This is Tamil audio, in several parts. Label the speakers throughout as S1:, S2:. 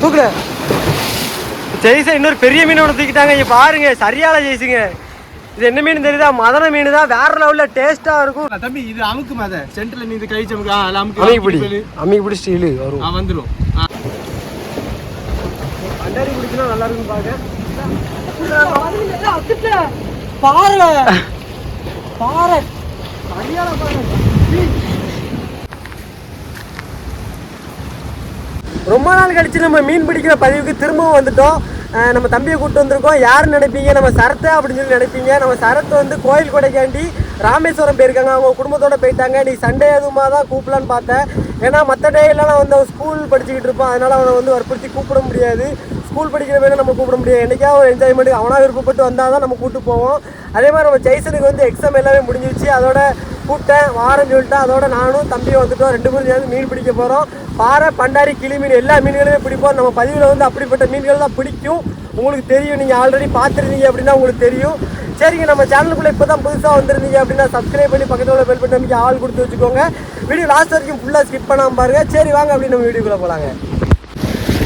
S1: தூக்குல ஜெய்சா இன்னொரு பெரிய மீன் ஒன்று தூக்கிட்டாங்க. இங்க பாருங்க சரியான ஜெய்ஸுங்க இது என்ன மீன் தெரியுதா? மதன மீன் தான் வேற லெவல்ல டேஸ்டா இருக்கும்.
S2: தம்பி இது அமுக்கு மத. சென்டர்ல நீ இது கை சமுக்கு அமுக்கு.
S1: அம்மிக்கு பிடி. அம்மிக்கு பிடி. ஸ்டீலு வரும்.
S2: ஆ.
S1: பண்டாரி பிடிச்சினா நல்லா இருக்கும் பாக்க
S3: பாரு பாரு
S1: சரியான பாருங்க. ரொம்ப நாள் கழிச்சு நம்ம மீன் பிடிக்கிற பதிவுக்கு திரும்பவும் வந்துட்டோம். நம்ம தம்பியை கூப்பிட்டு வந்திருக்கோம். யாருன்னு நினைப்பீங்க? நம்ம சரத்தை அப்படின்னு சொல்லி நினைப்பீங்க. நம்ம சரத்து வந்து கோயில் கொடைக்காண்டி ராமேஸ்வரம் போயிருக்காங்க. அவங்க குடும்பத்தோட போயிட்டாங்க. நீ சண்டே எதுவுமா தான் கூப்பிடலான்னு பார்த்தேன். ஏன்னா மற்ற டேலாம் வந்து அவன் ஸ்கூல் படிச்சுக்கிட்டு இருப்பான். அதனால் அவனை வந்து வற்புறுத்தி கூப்பிட முடியாது. ஸ்கூல் படிக்கிற வேலை நம்ம கூப்பிட முடியாது. என்னைக்கா ஒரு என்ஜாய்மெண்ட் அவனாக விருப்பப்பட்டு வந்தால் தான் நம்ம கூப்பிட்டு போவோம். அதே மாதிரி நம்ம ஜெய்சனுக்கு வந்து எக்ஸாம் எல்லாமே முடிஞ்சிருச்சு. அதோட கூப்பிட்டேன். வாரம் சொல்லிட்டு அதோட நானும் தம்பியும் வந்துட்டோம். ரெண்டு பேரும் சேர்ந்து மீன் பிடிக்க போகிறோம் பாறை பண்டாரி கிளி மீன் எல்லா மீன்களுமே பிடிப்போம். நம்ம பதிவில் வந்து அப்படிப்பட்ட மீன்கள் தான் பிடிக்கும். உங்களுக்கு தெரியும். நீங்கள் ஆல்ரெடி பார்த்துருந்தீங்க அப்படின்னா உங்களுக்கு தெரியும். சரிங்க நம்ம சேனலுக்குள்ளே இப்போ தான் புதுசாக வந்திருந்தீங்க அப்படின்னா சப்ஸ்கிரைப் பண்ணி பக்கத்தில் உள்ள பெல் பட்டன் ஆள் கொடுத்து வச்சுக்கோங்க. வீடியோ லாஸ்ட் வரைக்கும் ஃபுல்லாக ஸ்கிப் பண்ணாமல் பாருங்கள் சரி வாங்க அப்படின்னு நம்ம வீடியோக்குள்ளே போகலாங்க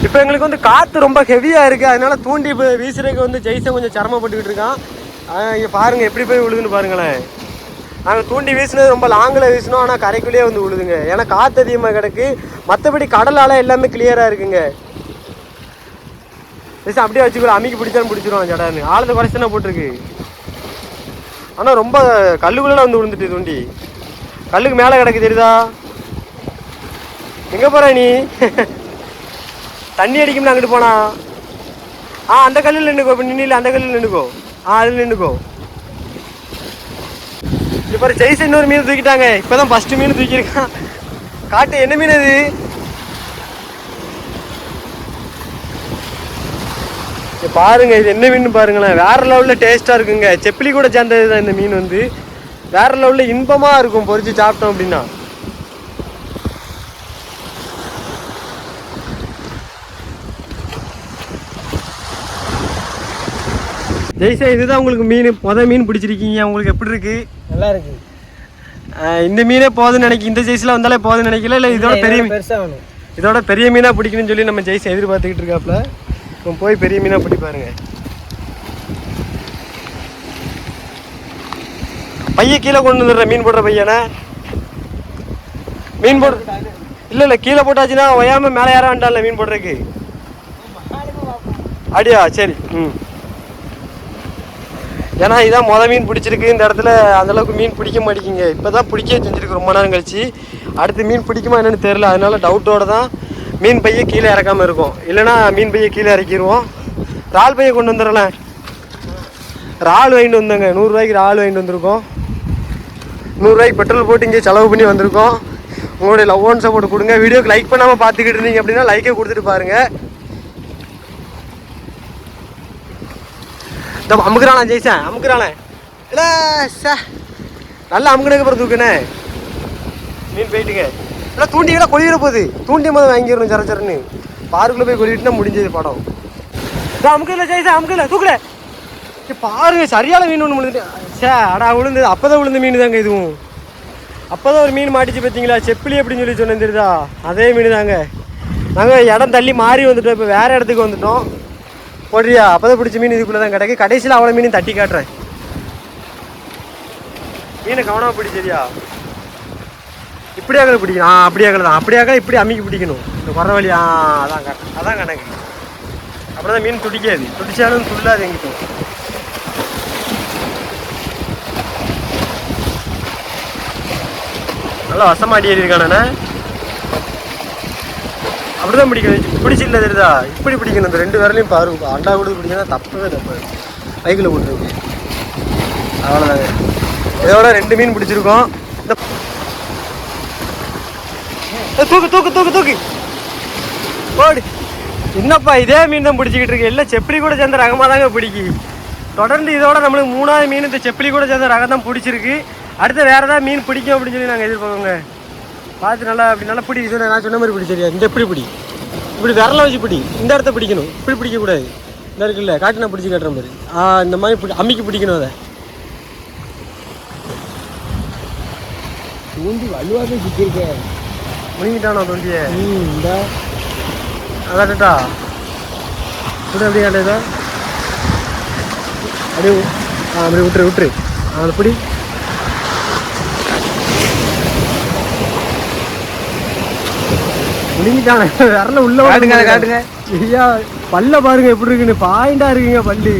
S1: இப்போ எங்களுக்கு வந்து காற்று ரொம்ப ஹெவியாக இருக்குது அதனால தூண்டி இப்போ வீசுறதுக்கு வந்து ஜெய்சன் கொஞ்சம் சிரமப்பட்டுக்கிட்டு இருக்கான். இங்கே பாருங்கள் எப்படி போய் விழுதுன்னு பாருங்களேன். நாங்கள் தூண்டி வீசினது ரொம்ப லாங்கில் வீசினோம். ஆனால் கரைக்குள்ளேயே வந்து விழுதுங்க ஏன்னா காற்று அதிகமாக கிடக்கு. மற்றபடி கடலால் எல்லாமே கிளியராக இருக்குங்க. ஜெய்சன் அப்படியே வச்சுக்கலாம் அமிக்கி பிடிச்சாலும் பிடிச்சிருவான் ஜடான்னு. ஆழத்தை குறைச்சி தானே போட்டிருக்கு. ஆனால் ரொம்ப கல்லுக்குள்ளே வந்து விழுந்துட்டு தூண்டி. கல்லுக்கு மேலே கிடக்கு தெரியுதா? எங்கே போகிற நீ? தண்ணி அடிக்கும்னு அங்கிட்டு போனா? ஆ அந்த கல்லில் நின்றுக்கோ இப்போ நின்னில அந்த கல்லில் நின்றுக்கோ ஆ அதில் நின்றுக்கோ இப்போ ஜெய்ஸ் இன்னொரு மீன் தூக்கிட்டாங்க. இப்போதான் ஃபர்ஸ்ட் மீன் தூக்கியிருக்கான். காட்டு என்ன மீன் அது? பாருங்க இது என்ன மீன் பாருங்களேன். வேற லெவலில் டேஸ்ட்டாக இருக்குங்க. செப்பிலி கூட சேர்ந்தது தான் இந்த மீன் வந்து. வேற லெவலில் இன்பமாக இருக்கும் பொறிச்சு சாப்பிட்டோம் அப்படின்னா. ஜெய்சா இதுதான் உங்களுக்கு மீன் மொத மீன் பிடிச்சிருக்கீங்க. உங்களுக்கு எப்படி இருக்கு?
S3: நல்லா இருக்கு.
S1: இந்த மீனே போதும்னு நினைக்க இந்த சைஸ்ல வந்தாலே போதும்னு நினைக்கல இல்லை இதோட பெரிய மீன்
S3: பெருசா வேணும்.
S1: இதோட பெரிய மீனா பிடிக்கணும்னு சொல்லி நம்ம ஜெய்ஸ் எதிர்பார்த்துக்கிட்டு இருக்காப்ல. இப்போ போய் பெரிய மீனா பிடி பாருங்க. பைய கீழே கொண்டு வந்துடுற மீன் போடுற பையனை. மீன் போடு இல்லை இல்லை கீழே போட்டாச்சுன்னா ஒயாம மேலே யாரும் வேண்டாம்ல மீன் போடுறதுக்கு? அப்படியா சரி ம். ஏன்னா இதான் மொதல் மீன் பிடிச்சிருக்கு. இந்த இடத்துல அந்தளவுக்கு மீன் பிடிக்க மாட்டேங்குங்க. இப்போ தான் பிடிக்க செஞ்சுருக்கு ரொம்ப நேரம் கழிச்சு. அடுத்து மீன் பிடிக்குமா என்னென்னு தெரில அதனால டவுட்டோடு தான் மீன் பைய கீழே இறக்காமல் இருக்கும். இல்லைன்னா மீன் பைய கீழே இறக்கிடுவோம் இறால் பைய கொண்டு வந்துடலாம் இறால் வாங்கிட்டு வந்தோங்க. நூறுரூவாய்க்கு இறால் வாங்கிட்டு வந்திருக்கோம். நூறுரூவாய்க்கு பெட்ரோல் போட்டு இங்கே செலவு பண்ணி வந்திருக்கோம். உங்களுடைய லவ் ஒன் சப்போர்ட் கொடுங்க. வீடியோக்கு லைக் பண்ணாமல் பார்த்துக்கிட்டு இருந்தீங்க அப்படின்னா லைக்கே கொடுத்துட்டு பாருங்கள் இந்த அமுக்குறானா ஜெய்சன் அமுக்குறானே. இல்லை சே நல்லா அமுக்குனதுக்கு அப்புறம் தூக்குனே. மீன் போயிட்டுங்க. இல்லை தூண்டிகளை கொளிக்கிற போகுது. தூண்டி போது வாங்கிடணும் சர சரன்னு. பாருக்குள்ளே போய் கொழிட்டுனா முடிஞ்சது படம். இல்லை அமுக்கல ஜெய்சன் அமுக்கல தூக்கல. பாருங்க சரியான மீன் ஒன்று விழுந்துட்டு சே அடா விழுந்து அப்போதான் விழுந்த மீன் தாங்க இதுவும். அப்போ தான் ஒரு மீன் மாட்டிச்சு பார்த்தீங்களா? செப்பிலி அப்படின்னு சொல்லி சொன்னேன் தெரியுதா? அதே மீன் தாங்க நாங்கள் இடம் தள்ளி மாறி வந்துட்டோம். இப்போ வேறு இடத்துக்கு வந்துட்டோம். போடுறியா? அப்போதான் பிடிச்ச மீன் இதுக்குள்ளே தான் கிடக்கு. கடைசியில் அவ்வளோ மீனையும் தட்டி காட்டுறேன். மீனை கவனமாக பிடி இப்படி ஆகலை பிடிக்கணும். ஆ அப்படி அகல தான். அப்படி அகல இப்படி அமுக்கி பிடிக்கணும். இந்த குற வழி ஆ அதான் கரெக்ட் அதான் கணக்கு. அப்புறம் தான் மீன் துடிக்காது. துடிச்சாலும் துள்ளாது எங்கிட்டும் நல்லா வசமாடி ஏறி இருக்கானே அப்படிதான் பிடிக்கணும். பிடிச்சில்ல தெரியுதா? இப்படி பிடிக்கணும். இந்த ரெண்டு விரலையும் பாரு. அண்டா கொடுத்து பிடிக்கணும் தப்பவே தப்பு பைக்கில் போட்டுருக்கு அவ்வளோதாங்க இதோட ரெண்டு மீன் பிடிச்சிருக்கோம். இந்த தூக்கு தூக்கு தூக்கு தூக்கு. ஓடு. என்னப்பா இதே மீன் தான் பிடிச்சிக்கிட்டு இருக்கு. இல்லை செப்பலி கூட சேர்ந்த ரகமாக தாங்க பிடிக்கி. தொடர்ந்து இதோட நம்மளுக்கு மூணாவது மீன் இந்த செப்பலி கூட சேர்ந்த ரகம் தான் பிடிச்சிருக்கு. அடுத்து வேறு ஏதாவது மீன் பிடிக்கும் அப்படின்னு சொல்லி நாங்கள் எதிர்பார்க்கோங்க பார்த்து நல்லா அப்படி நல்லா பிடி. நான் சொன்ன மாதிரி பிடிச்சிருக்கேன். இந்த எப்படி பிடி? இப்படி விரல வச்சு பிடி. இந்த இடத்த பிடிக்கணும். இப்படி பிடிக்கக்கூடாது. இந்த இருக்குல்ல காட்டு நான் பிடிச்சி காட்டுற மாதிரி. ஆ இந்த மாதிரி பிடி அம்மிக்கு பிடிக்கணும் அதை.
S3: தூண்டி வலுவாக சுத்திருக்கேன்
S1: முழுங்கிட்டானோ தொண்டியை?
S3: ம் இந்த.
S1: அதாட்டா விடு அப்படியே ஆண்டதா அப்படியே ஆ அப்படியே விட்டுரு விட்டுரு. அப்படி முடிஞ்சிட்டானே விரல உள்ள
S3: காட்டுங்க. காட்டுங்க.
S1: ஐயா பல்ல பாருங்க எப்படி இருக்குன்னு. பாயிண்டா இருக்குங்க பல்லு.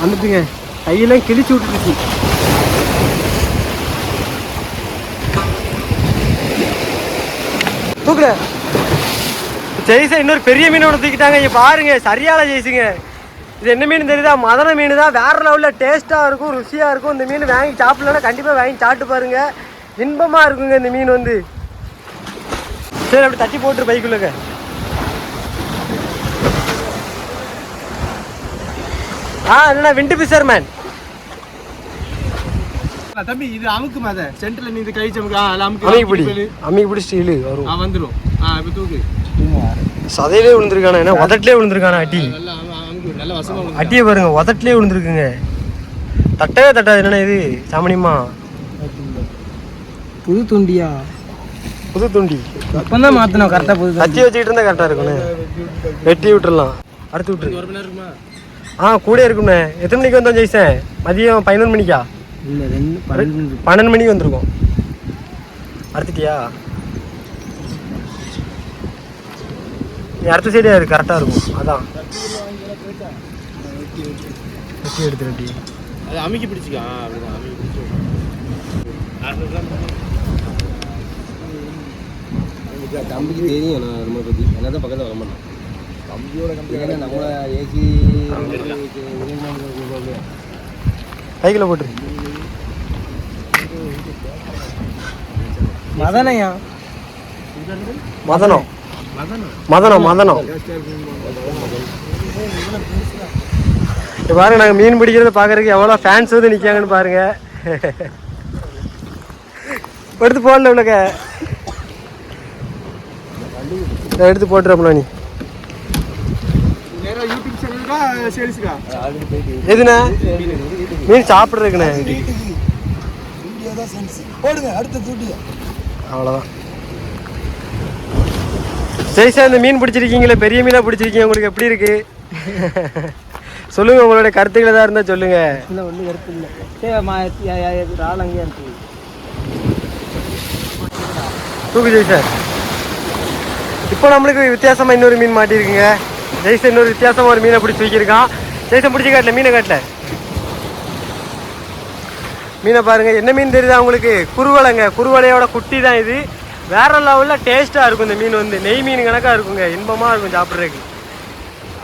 S1: வந்துட்டுங்க கையெல்லாம் கிழிச்சு விட்டுருச்சு தூக்குற ஜெய்ஸை இன்னொரு பெரிய மீன் ஒன்று தூக்கிட்டாங்க. இங்க பாருங்க சரியான ஜெய்ஸுங்க இது என்ன மீன் தெரியுதா? மதன மீன் தான் வேற லெவலில் டேஸ்ட்டாக இருக்கும் ருசியாக இருக்கும். இந்த மீன் வாங்கி சாப்பிடலன்னா கண்டிப்பாக வாங்கி சாப்பிட்டு பாருங்க. இன்பமாக இருக்குங்க இந்த மீன் வந்து. சரி அப்படி தட்டி போட்டுரு பைக்குள்ளங்க ஆ என்னண்ணா விண்டு பிசர் மேன்
S2: தம்பி இது அமுக்கு மத. சென்டர்ல நீ இது கை சமுக்கு அமுக்கு
S1: அமைக்கு பிடி. அமைக்கு பிடி ஸ்டீலு வரும்.
S2: ஆ இப்போ தூக்கு.
S1: சதையிலே விழுந்திருக்கானா என்ன? உதட்டிலே விழுந்திருக்கானா அடி அட்டியை பாருங்க உதட்டிலே விழுந்திருக்குங்க. தட்டவே தட்டாது என்னண்ணா இது? சாமணியம்மா
S3: புது துண்டியா?
S1: புது துண்டி.
S3: அப்பதான் மாத்தணும் கரெக்டா புது
S1: கத்தி வச்சுக்கிட்டு இருந்தா கரெக்டாக இருக்குண்ணே வெட்டி விட்டுறலாம். அடுத்து விட்டுரு.
S2: ஒரு மணி நேரம் இருக்குமா
S1: ஆ கூட இருக்கும்ண்ணே எத்தனை மணிக்கு வந்தோம் ஜெய்சன் மதியம் பதினொன்று மணிக்கா?
S3: இல்ல ரெண்டு பன்னெண்டு
S1: பன்னெண்டு மணிக்கு வந்திருக்கோம். அறுத்துட்டியா? நீ அடுத்த சைடே கரெக்டாக இருக்கும். அதான். வெட்டி எடுத்து வெட்டி
S2: அது அமுக்கி பிடிச்சிக்கா. அப்படிதான் அமுக்கி பிடிச்சி.
S4: தம்பிக்கு தெரியும் நான் நம்ம பற்றி என்ன தான் பக்கத்தில் வர மாட்டோம் தம்பியோட கம்பி நம்மள ஏசி
S1: கைக்கில் போட்டுரு.
S3: மதனையா?
S1: மதனம்.
S2: மதனம்
S1: மதனம். இங்க பாருங்க நாங்கள் மீன் பிடிக்கிறத பார்க்கறதுக்கு எவ்வளோ ஃபேன்ஸ் வந்து நிற்காங்கன்னு பாருங்க. எடுத்து போடல உனக்க எடுத்து போட்டுறப்பண்ணா நீ. எதுண்ணே? மீன் சாப்பிட்றதுக்குண்ணே. அவ்வளோதான். சரி சார் இந்த மீன் பிடிச்சிருக்கீங்களே பெரிய மீனாக பிடிச்சிருக்கீங்க உங்களுக்கு எப்படி இருக்கு? சொல்லுங்க உங்களோட கருத்துக்கள் ஏதாவது இருந்தால் சொல்லுங்க.
S3: இல்ல ஒண்ணு கருத்து இல்ல. ராள் அங்கேயா இருக்கு.
S1: தூக்கு ஜெய் சார். இப்போ நம்மளுக்கு வித்தியாசமா இன்னொரு மீன் மாட்டிருக்குங்க. ஜெய்சன் இன்னொரு வித்தியாசமா ஒரு மீனை பிடிச்சி வைக்கிருக்கான் ஜெய்சன் பிடிச்சி காட்டல மீனை காட்டல? மீனை பாருங்க என்ன மீன் தெரியுதா உங்களுக்கு? குருவலைங்க குருவலையோட குட்டி தான் இது. வேற லெவலில் டேஸ்ட்டாக இருக்கும் இந்த மீன் வந்து. நெய் மீன் கணக்காக இருக்குங்க. இன்பமாக இருக்கும் சாப்பிட்றதுக்கு.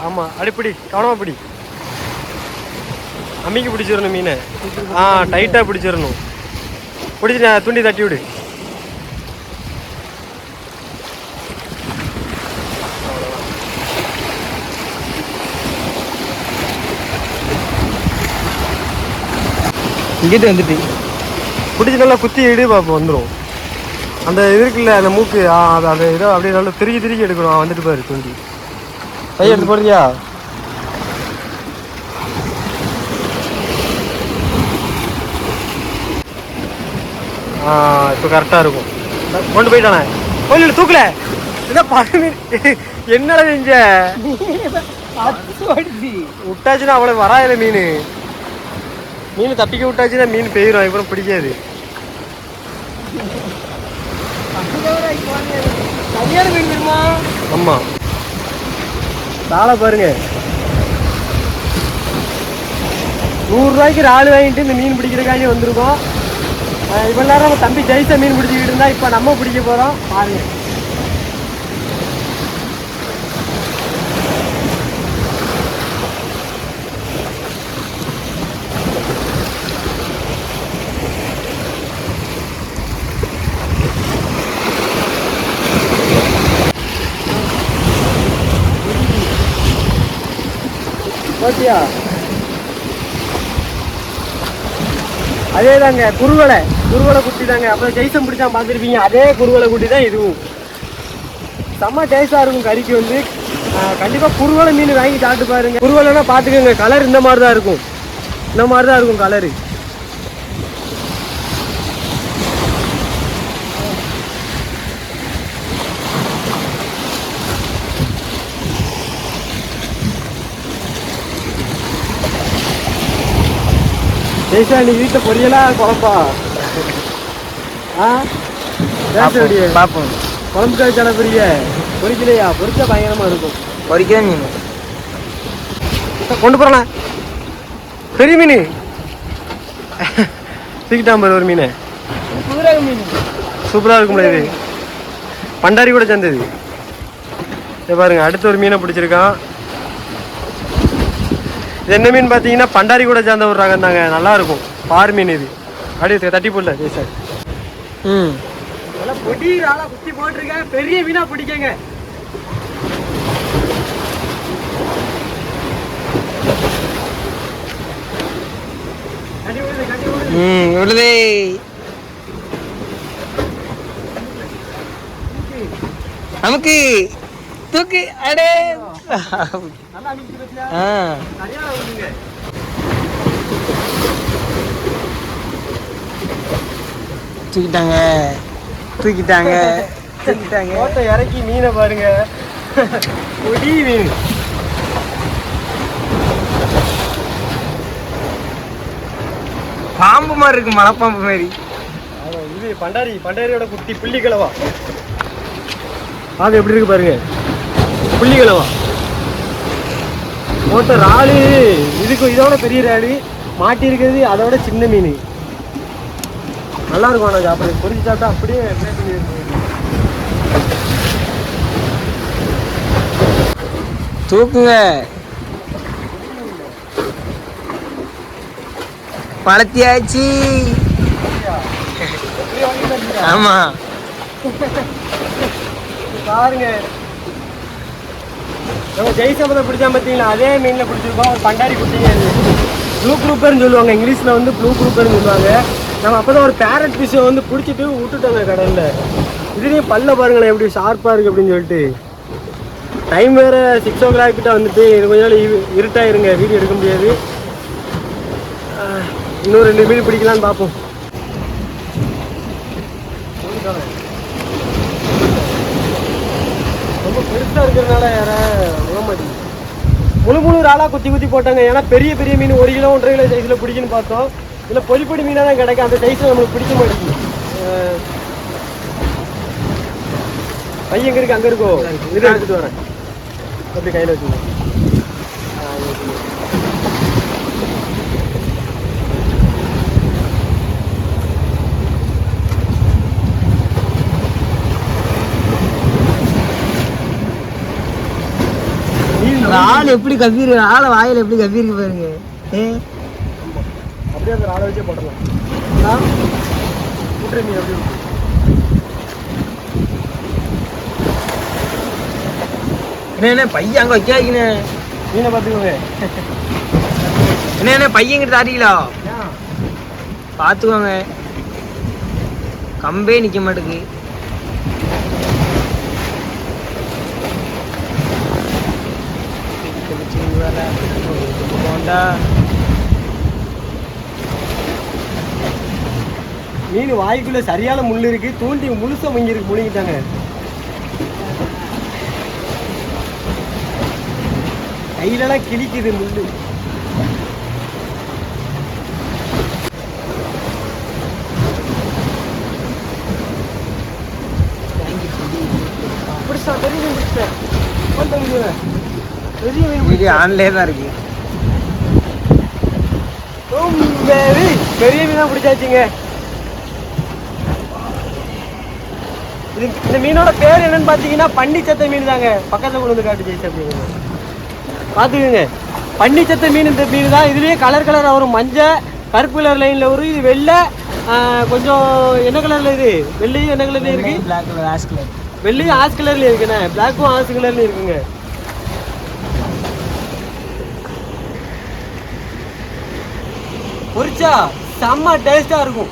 S1: ஆமாம் அடிப்படி கவனமாக பிடி. அம்மிக்கு பிடிச்சிடணும் மீனை. ஆ டைட்டாக பிடிச்சிடணும். பிடிச்சி துண்டி தட்டி விடு.
S3: இங்கிட்டு வந்துட்டு.
S1: பிடிச்சி நல்லா குத்தி இடு பார்ப்போம் வந்துடும் அந்த இது இருக்குல்ல அந்த மூக்கு அது அந்த ஏதோ அப்படியே நல்லா திருக்கி திருக்கி எடுக்கணும். வந்துட்டு பாரு தூண்டி. கை எடுத்து போறியா ஆ இப்போ கரெக்டாக இருக்கும். கொண்டு போயிட்டானே கோயில் தூக்கல. இதான் பழனி என்னடா செஞ்ச? விட்டாச்சுன்னா அவ்வளோ வராயில மீன். மீன் தப்பிக்க விட்டாச்சுன்னா மீன் பெய்யும் அப்புறம் பிடிக்காது.
S3: சரியான மீன் தெரியுமா?
S1: ஆமா. தாழ பாருங்க. நூறுரூவாய்க்கு இறால் வாங்கிட்டு இந்த மீன் பிடிக்கிறதுக்காண்டி வந்திருக்கோம். இவ்வளோ நேரம் நம்ம தம்பி ஜெயிச்ச மீன் பிடிச்சிக்கிட்டு இருந்தா இப்போ நம்ம பிடிக்க போகிறோம் பாருங்க. ஓகேயா அதே தாங்க குருவலை குருவலை குட்டி தாங்க அப்புறம் ஜெய்சம் பிடிச்சா பார்த்துருப்பீங்க. அதே குருவலை குட்டி தான் இதுவும். செம்ம டேஸ்டாக இருக்கும் கறிக்கு வந்து. கண்டிப்பாக குருவலை மீன் வாங்கி சாப்பிட்டு பாருங்க. குருவலைன்னா பார்த்துக்கோங்க கலர் இந்த மாதிரி தான் இருக்கும். இந்த மாதிரி தான் இருக்கும் கலரு ஜெய்சா நீ வீட்டில் பொரியலா குழம்பா? ஆ? பேச
S3: பார்ப்போம்
S1: குழம்புக்கா கிளப்புறீங்க பொரிக்கலையா? பொரிச்சா பயங்கரமா இருக்கும்.
S3: பொறிக்கிற மீன்
S1: கொண்டு போறேன் பெரிய மீன். தூக்கிட்டான் பாரு ஒரு மீன்.
S3: குதிரை மீன்.
S1: சூப்பரா இருக்கும்ல இது. பண்டாரி கூட சேர்ந்தது. இதை பாருங்க அடுத்த ஒரு மீனை பிடிச்சிருக்கான். என்ன மீன் பார்த்தீங்கன்னா பண்டாரி கூட சேர்ந்த ஒரு ரகம் தாங்க. நல்லா இருக்கும் பார் மீன் இது. அப்படியே தட்டி போடல சார்.
S3: ம்.
S1: நல்லா பொடி ஆளா குத்தி போட்டிருக்கேன் பெரிய மீனா பிடிக்கங்க.
S3: ம் விடுதே. நமக்கு தூக்கு அடே. ஆ. தூக்கிட்டாங்க. தூக்கிட்டாங்க. தூக்கிட்டாங்க.
S1: கோட்டை இறக்கி மீனை பாருங்க. பொடி மீன்.
S3: பாம்பு மாதிரி இருக்கு மலைப்பாம்பு மாதிரி.
S1: இது பண்டாரி பண்டாரியோட குட்டி புள்ளி கிழவா அது எப்படி இருக்கு பாருங்க. புள்ளி கிழவா மோட்டை ராலு இதுக்கு இதோட பெரிய ராலு மாட்டி இருக்கிறது அதோட சின்ன மீன். நல்லா இருக்கும் ஆனால் சாப்பிட பொரிச்சு சாப்பிட்டா அப்படியே.
S3: தூக்குங்க. பழத்தியாச்சு. ஆமா.
S1: பாருங்க. நம்ம ஜெய்சபதை பிடிச்சா பார்த்தீங்களா அதே மீனில் பிடிச்சிருக்கோம். ஒரு பண்டாரி குட்டிங்க ப்ளூ குரூப்பர்னு சொல்லுவாங்க. இங்கிலீஷில் வந்து ப்ளூ குரூப்பர்னு சொல்லுவாங்க. நம்ம அப்போ தான் ஒரு பேரட் ஃபிஷ்ஷை வந்து பிடிச்சிட்டு விட்டுட்டோங்க கடலில் இதுலேயும் பல்ல பாருங்களேன் எப்படி ஷார்ப்பாக இருக்குது அப்படின்னு சொல்லிட்டு. டைம் வேறு சிக்ஸ் ஓ கிளாக் கிட்ட வந்துட்டு இது கொஞ்ச நாள் இரு- இருட்டாயிருங்க. வீடியோ எடுக்க முடியாது. இன்னும் ரெண்டு மீன் பிடிக்கலான்னு பார்ப்போம். ரொம்ப பெருசா இருக்கிறதுனால யாரா விட மாட்டேங்குது. முழு முழு ராலா குத்தி குத்தி போட்டாங்க. ஏன்னா பெரிய பெரிய மீன் ஒரு கிலோ ஒன்றரை கிலோ சைஸ்ல பிடிக்குன்னு பார்த்தோம். இதுல பொடி பொடி மீனா தான் கிடைக்கும். அந்த சைஸ்ல நம்மளுக்கு பிடிக்க மாட்டேங்குது. பையன் எங்க இருக்கு? அங்க இருக்கோ. இதை எடுத்துட்டு வரேன். அப்படி கையில வச்சுக்கோ ஆ, இங்க வச்சுக்கோ. மீன்
S3: ஆள் எப்படி கவ்விரு? ஆளை வாயில எப்படி கவ்விருக்கு பாருங்க. ஏ?
S1: அப்படியே அந்த ராடை வச்சே போடலாம்.
S3: என்ன பையன் அங்க வைக்காதீங்கண்ணே
S1: மீனை பார்த்துக்கோங்க.
S3: என்ன பையன்கிட்ட தாட்டிங்களா பார்த்துக்கோங்க. கம்பே நிக்க மாட்டேங்குது போண்டா
S1: மீன் வாய்க்குள்ள சரியான முள் இருக்கு. தூண்டி முழுசா முங்கி இருக்கு முழுங்கிட்டாங்க. கையிலலாம் கிழிக்குது பிடிச்சா பெரிய மீன் பிடிச்சேன் கொண்டு வந்து பெரிய மீன்
S3: வீடியோ
S1: பிடிச்சேன்.
S3: ஆன்லேயே தான் இருக்கு
S1: ரொம்ப பெரிய மீனா பிடிச்சாச்சுங்க. இது இந்த மீனோட பேர் என்னன்னு பார்த்தீங்கன்னா பன்னிச்சத்த மீன் தாங்க பக்கத்தில் கொண்டு வந்து காட்டு ஜெயிச்சு அப்படிங்க பார்த்துக்குங்க. பன்னிச்சத்த மீன் இந்த மீன் தான். இதுலேயே கலர் கலராக வரும். மஞ்சள் கருப்பு கலர் லைனில் வரும். இது வெள்ளை கொஞ்சம் என்ன கலரில் இது? வெள்ளையும் என்ன கலர்ல இருக்கு?
S3: பிளாக் கலர் ஆஷ் கலர்
S1: வெள்ளையும் ஆஸ் கலர்ல இருக்குண்ணே. பிளாக்கும் ஆஸ் கலர்ல இருக்குங்க. பொரிச்சா? செம்ம டேஸ்டா இருக்கும்.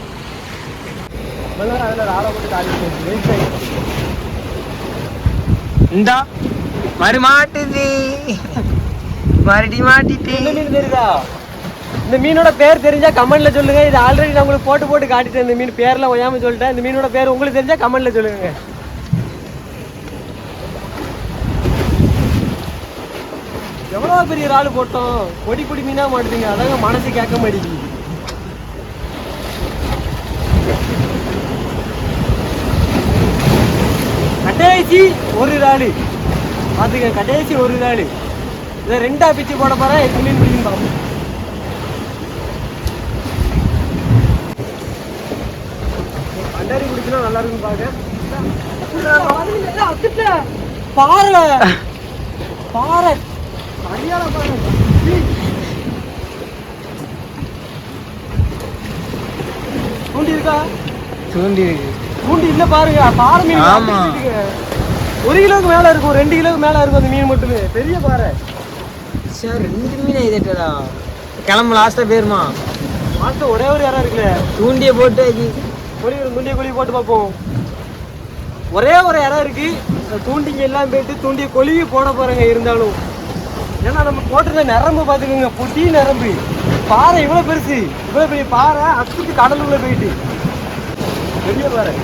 S3: இந்தா மறு மாட்டுது. மறுபடி மாட்டிட்டு.
S1: மீன் தெரியுதா இந்த மீனோட பேர் தெரிஞ்சா கமெண்ட்ல சொல்லுங்க. இது ஆல்ரெடி நான் உங்களுக்கு போட்டு போட்டு காட்டிட்டேன் இந்த மீன். பேர்ல ஒய்யாம சொல்லிட்டேன். இந்த மீனோட பேர் உங்களுக்கு தெரிஞ்சா கமெண்ட்ல சொல்லுங்க. எவ்வளோ பெரிய இறால் போட்டோம்? பொடி பொடி மீனா மாட்டுதுங்க. அதாங்க மனசு கேட்க மாட்டேங்குது. கடைசி ஒரு நாள். பார்த்துக்க கடைசி ஒரு நாள். இதை ரெண்டா பிச்சு போட போகிறேன் எட்டு மீன் பிடிக்கும் பார்ப்போம் பண்டாரி பிடிச்சினா நல்லா இருக்கும் பார்க்க பாறை. பாறை. சரியான பாறை. தூண்டி இருக்கா
S3: தூண்டி
S1: தூண்டி இல்ல பாருங்க. பாறை மீன்
S3: ஆமா.
S1: ஒரு கிலோவுக்கு மேல இருக்கும் ரெண்டு கிலோவுக்கு மேல இருக்கும் அந்த மீன் மட்டுமே. பெரிய பாறை.
S3: சார் ரெண்டு மீன் இதட்டடா கிளம்பு லாஸ்ட்டாக போயிருமா?
S1: மாசம் ஒரே ஒரு இடம் இருக்குல்ல.
S3: தூண்டியை போட்டு
S1: ஒரு ஒரு துண்டிய குழி போட்டு பார்ப்போம். ஒரே ஒரு இடம் இருக்கு. அந்த தூண்டிங்க எல்லாம் போயிட்டு தூண்டிய கொழுவி போட போறேங்க இருந்தாலும். ஏன்னா நம்ம போட்டிருந்த நரம்பு பார்த்துக்கோங்க புட்டி நரம்பு. பாறை இவ்வளோ பெருசு. இவ்வளோ பெரிய பாறை அத்துக்கு கடலுக்குள்ள போயிட்டு. பெரிய பாறை.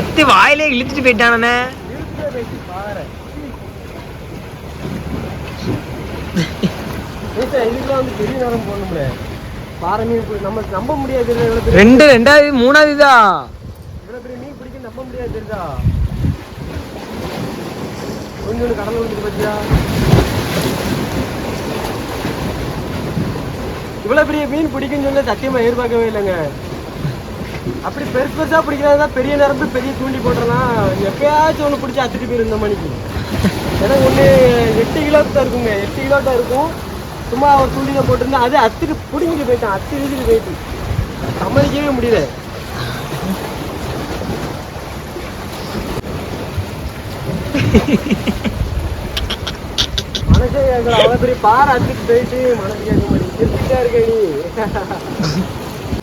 S3: அத்தி வாயிலே இழுத்துட்டு போயிட்டானே
S1: இருக்குதே போயிட்டு பாறை வந்து பெரிய நரம்பு போடணும்ல. பாறை மீன் பிடி- நம்ம நம்ப முடியாது
S3: ரெண்டு ரெண்டாவது மூணாவது தான்
S1: பெரிய மீன் பிடிக்க நம்ப முடியாது தெரியுதா? கொஞ்சோண்டு கடல் விழுந்துட்டு பத்தியா இவ்வளவு பெரிய மீன் பிடிக்குன்னு சொல்லி சத்தியமா எதிர்பார்க்கவே இல்லைங்க. அப்படி பெருசு பெருசா பிடிக்கிறதா பெரிய நரம்பு பெரிய தூண்டி போட்டுறலாம் எப்பயாச்சும் ஒன்று பிடிச்சி அத்துட்டு போயிரும் இந்த மணிக்கு. ஏன்னா ஒன்று எட்டு கிலோ தான் இருக்குங்க. எட்டு கிலோ தான் இருக்கும். சும்மா ஒரு தூண்டில போட்டிருந்தா அது அத்துக்கு பிடிங்கிட்டு போயிட்டான். அத்து வீதிக்கு போயிட்டு. சமாளிக்கவே முடியல. மனசே எங்களை அவ்வளோ பெரிய பாறை அத்துக்கு போயிட்டு மனசு கேட்க மாட்டேங்குது. இருக்க நீ.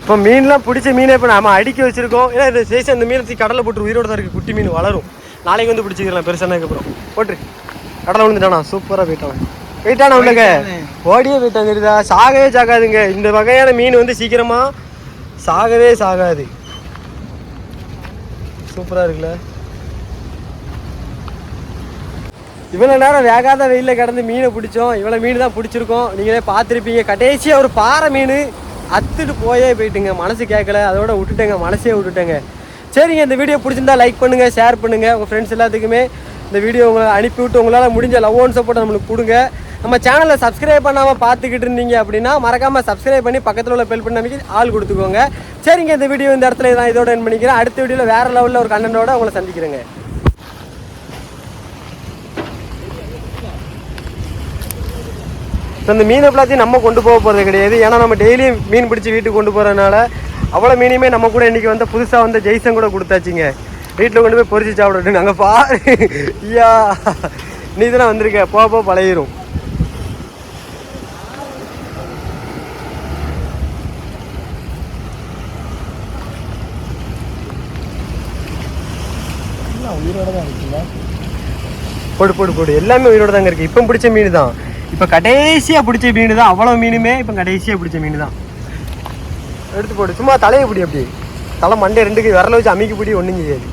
S1: இப்போ மீன்லாம் பிடிச்ச மீனை இப்போ நம்ம அடுக்கி வச்சிருக்கோம். ஏன்னா இந்த சேஷம் இந்த மீனை தூக்கி கடலில் போட்டு உயிரோட தான் இருக்குது குட்டி மீன் வளரும். நாளைக்கு வந்து பிடிச்சிக்கலாம் பெருசானதுக்கப்புறம் போட்டு கடலை விழுந்துட்டானா? சூப்பராக போயிட்டான். போயிட்டானா. உள்ளங்க. ஓடியே போயிட்டான் தெரியுதா? சாகவே சாகாதுங்க. இந்த வகையான மீன் வந்து சீக்கிரமா சாகவே சாகாது. சூப்பராக இருக்குல்ல? இவ்வளோ நேரம் வேகாத வெயிலில் கிடந்து மீனை பிடிச்சோம். இவ்வளோ மீன் தான் பிடிச்சிருக்கோம். நீங்களே பார்த்துருப்பீங்க. கடைசியாக ஒரு பாறை மீன் அத்துட்டு போயே போயிட்டுங்க. மனசு கேட்கல அதோட விட்டுட்டேங்க. மனசே விட்டுட்டேங்க. சரிங்க இந்த வீடியோ பிடிச்சிருந்தா லைக் பண்ணுங்கள் ஷேர் பண்ணுங்கள் உங்கள் ஃப்ரெண்ட்ஸ் எல்லாத்துக்குமே இந்த வீடியோ உங்களை அனுப்பி விட்டு உங்களால் முடிஞ்ச லவ் ஒன் சப்போர்ட் நம்மளுக்கு கொடுங்க. நம்ம சேனலை சப்ஸ்கிரைப் பண்ணாமல் பார்த்துக்கிட்டு இருந்தீங்க அப்படின்னா மறக்காமல் சப்ஸ்கிரைப் பண்ணி பக்கத்தில் உள்ள பெல் பண்ண அமைக்கி ஆள் கொடுத்துக்கோங்க. சரிங்க இந்த வீடியோ இந்த இடத்துல நான் இதோட என் பண்ணிக்கிறேன். அடுத்த வீடியோவில் வேறு லெவலில் ஒரு கண்டனோட உங்களை சந்திக்கிறேங்க. ஸோ இந்த மீன் எல்லாத்தையும் நம்ம கொண்டு போக போகிறது கிடையாது. ஏன்னா நம்ம டெய்லியும் மீன் பிடிச்சி வீட்டுக்கு கொண்டு போகிறதுனால அவ்வளோ மீனையுமே நம்ம கூட இன்றைக்கி வந்து புதுசாக வந்து ஜெய்சன் கூட கொடுத்தாச்சுங்க. வீட்டில் கொண்டு போய் பொறிச்சு சாப்பிடட்டு நாங்கள் பாரு. ஐயா நீ தானே வந்திருக்க. போக போக பழகிரும். போடு போடு போடு. எல்லாமே உயிரோட தாங்க இருக்கு. இப்போ பிடிச்ச மீன் தான். இப்போ கடைசியாக பிடிச்ச மீன் தான். அவ்வளோ மீனுமே இப்போ கடைசியாக பிடிச்ச மீன் தான். எடுத்து போடு. சும்மா தலையை பிடி அப்படி. தலை மண்டே ரெண்டுக்கு விரல வச்சு அமைக்க பிடி ஒன்றும் செய்யாது.